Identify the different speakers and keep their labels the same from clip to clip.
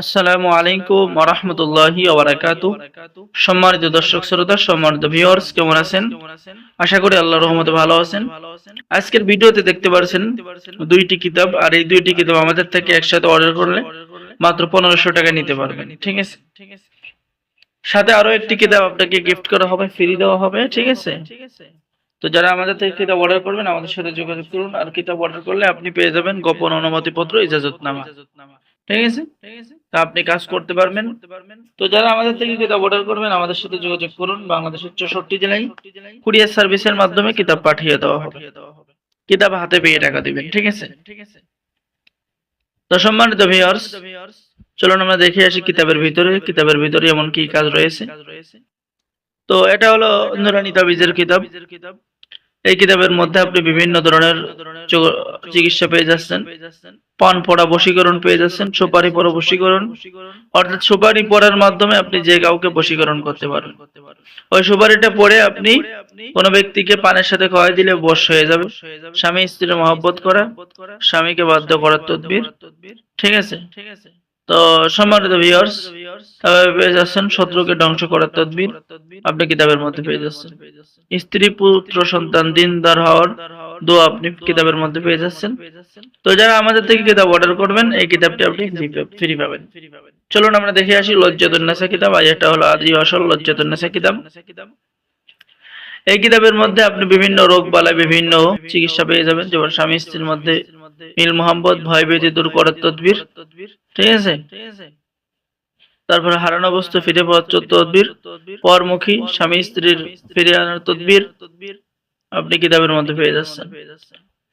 Speaker 1: আসসালামু আলাইকুম রহমতুল্লাহি সম্মানিত দর্শক শ্রোতা, সম্মানিত কেমন আছেন? আশা করি রহমতে ভালো আছেন। আজকের ভিডিওতে দেখতে পারছেন দুইটি কিতাব, আর এই দুইটি কিতাব আমাদের থেকে একসাথে অর্ডার করলে মাত্র পনেরোশো টাকা নিতে পারবেন, ঠিক আছে? সাথে আরও একটি কিতাব আপনাকে গিফট করা হবে ফ্রি দেওয়া হবে, ঠিক আছে? তো যারা আমাদের থেকে কিতাব অর্ডার করবেন, আমাদের সাথে যোগাযোগ করুন, আর কিতাব অর্ডার করলে আপনি পেয়ে যাবেন গোপন অনুমতিপত্র ইজাজতনামা। ঠিক আছে? তা আপনি কাজ করতে পারবেন। তো যারা আমাদের থেকে কিতাব অর্ডার করবেন আমাদের সাথে যোগাযোগ করুন। বাংলাদেশের চৌষট্টি জেলায় কুরিয়ার সার্ভিসের মাধ্যমে কিতাব পাঠিয়ে দেওয়া হবে। কিতাব হাতে পেয়ে টাকা দিবেন ঠিক আছে? ঠিক আছে তো সম্মানিত ভিউয়ার্স চলুন আমরা দেখে আসি কিতাবের ভিতরে। কিতাবের ভিতরে এমন কি কাজ রয়েছে? তো এটা হলো নুরানি তাবিজের কিতাব। এই কিতাবের মধ্যে আপনি বিভিন্ন ধরনের চিকিৎসা পেয়ে যাচ্ছেন। পান পড়া বশীকরণ পেয়ে যাচ্ছেন, সুপারি পড়া বশীকরণ। অর্থাৎ সুপারি পড়ার মাধ্যমে আপনি যে কাউকে বশীকরণ করতে পারেন। ওই সুপারিটা পড়ে আপনি কোনো ব্যক্তিকে পানের সাথে খাওয়াই দিলে বশ হয়ে যাবে। স্বামী স্ত্রীর মহব্বত করা, স্বামীকে বাধ্য করার তদবির। ঠিক আছে ঠিক আছে? তো সম্মানিত ভিউয়ার্স পেয়ে যাচ্ছেন শত্রুকে ধ্বংস করার তদবির। আপনি কিতাবের মধ্যে পেয়ে যাচ্ছেন। স্ত্রী, পুত্র, সন্তান, দিনদার হওয়ার দোয়া আপনি কিতাবের মধ্যে পেয়ে যাচ্ছেন। তো যারা আমাদের থেকে কিতাব অর্ডার করবেন, এই কিতাবটি আপনি ফ্রি পাবেন। চলুন আমরা দেখে আসি লজ্জাতুন্নাসা কিতাব। আর এটা হলো আদি আসল লজ্জাতুন্নাসা কিতাব। এই কিতাবের মধ্যে আপনি বিভিন্ন রোগ বালায় বিভিন্ন চিকিৎসা পেয়ে যাবেন। যেমন স্বামী স্ত্রীর মধ্যে মিল মোহাম্মদ ভয় ভীতি দূর করার তদবির। ঠিক আছে? তারপরে হারানো বস্তু ফিরে পাওয়ার তদবির, পরমুখী স্বামী স্ত্রীর ফিরে আনার তদবির। আপনি কিতাবের মধ্যে পেয়ে যাচ্ছেন।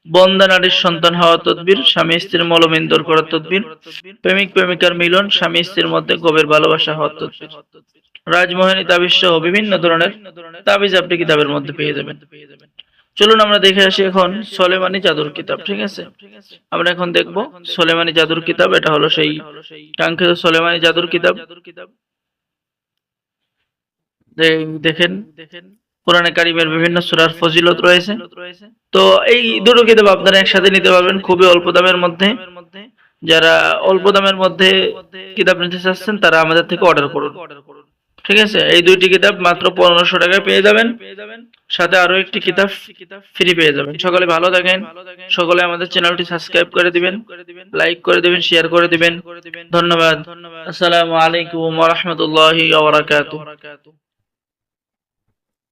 Speaker 1: বন্দা নারীর সন্তান হওয়া তদবির, স্বামী স্ত্রীর মলমিন দূর করার তদবির, প্রেমিক প্রেমিকার মিলন, স্বামী স্ত্রীর মধ্যে গভীর ভালোবাসা হওয়ার তদবির। রাজমোহিনী তাবিজ সহ বিভিন্ন ধরনের তাবিজ আপনি কিতাবের মধ্যে পেয়ে যাবেন। চলুন আমরা দেখে আসি এখন সলেমানি জাদুর কিতাব, ঠিক আছে? আমরা এখন দেখব সলেমানি জাদুর কিতাব, এটা হলো সেই কাঙ্ক্ষিত সলেমানি জাদুর কিতাব। দেখেন দেখেন, কোরআনে কারিমের বিভিন্ন সুরার ফজিলত রয়েছে। তো এই দুটো কিতাব আপনারা একসাথে নিতে পারবেন খুবই অল্প দামের মধ্যে। যারা অল্প দামের মধ্যে কিতাব নিতে চাচ্ছেন, তারা আমাদের থেকে অর্ডার করুন। ঠিক আছে? এই দুইটি কিতাব মাত্র পনেরোশো টাকায় পেয়ে যাবেন। সাথে আরও একটি কিতাব ফ্রি পেয়ে যাবেন। সকলে ভালো থাকেন। সকলে আমাদের চ্যানেলটি সাবস্ক্রাইব করে দিবেন। লাইক করে দিবেন শেয়ার করে দিবেন। ধন্যবাদ। ধন্যবাদ আসসালামু আলাইকুম রহমতুল্লাহ